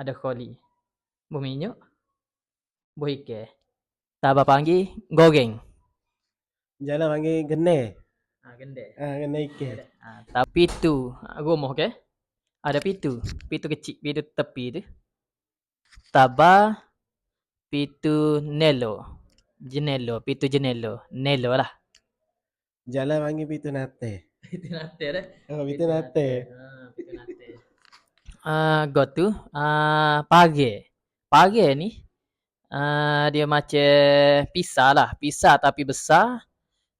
ada koli. Buh minyak. Buh ikan. Tabah panggil goreng. Jala panggil gene. Ha gende. Ha, gene ikan. Ha, tapi tu rumah ke? Ada pitu. Pitu kecil, pitu tepi tu. Tabah pitu nelo. Jenelo, pitu jenelo. Nelo lah. Jala panggil pitu nate. Pitu nate dah. Oh, pitu nate. Ha, pitu nate. Ah, go tu ah page. Page ni ah dia macam pisah lah. Pisah tapi besar.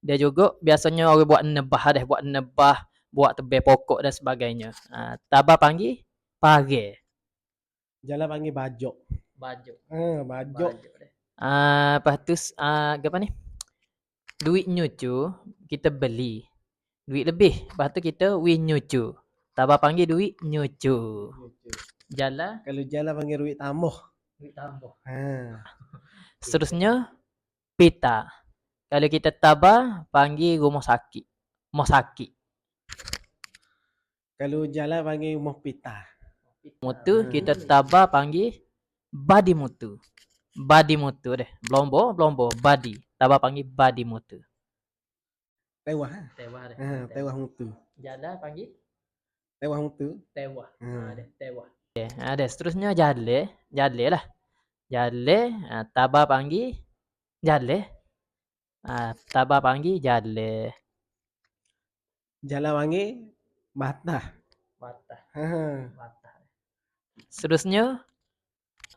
Dia juga biasanya orang buat nebah dah, buat nebah, buat tebel pokok dan sebagainya. Ah, tabah panggil page. Jala panggil bajok. Baju. Ha, bajok. Ah, lepas tu ah apa ni? Duit nyucu kita beli. Duit lebih. Lepas tu kita win nyucu. Tabah panggil duit nyucu. Jala Kalau jala panggil duit tambah. duit tambah. Ha. Seterusnya pita. Kalau kita tabah panggil rumah sakit. Rumah sakit. Kalau jala panggil rumah pita. Mutu kita tabah panggil badi mutu. Badi mutu deh. Belombo, belombo, badi. Tabah panggil badi mutu. Tewah. ha? Tewah deh. Ha, tewah mutu. Jala panggil Tewah mutu. tewah. Hmm. Ada tewah. Okay. Ada seterusnya jale. Jale lah. Jale. Ha, tabah panggil jale. Ha, tabah panggil jale. Jala panggil batah. Batah. Ha. Batah. Seterusnya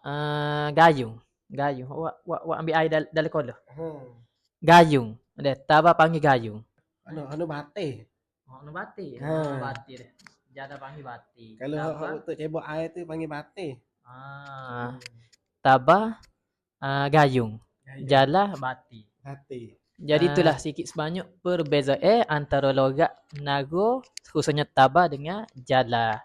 uh, gayung. Gayung. Wak, wak, wak ambil air dal dalam kolah. Ha. Gayung. Ada tabah panggil gayung. Anu anu bate. Oh, no bati. Ha. Ha. bati deh. Jada panggil bati. Kalau tabah, hak untuk cebok air tu panggil bate. ah, tabah uh, gayung. Jala bati. Bate. Jadi Ah. itulah sikit sebanyak perbezaan antara logat Nago khususnya Tabah dengan Jala.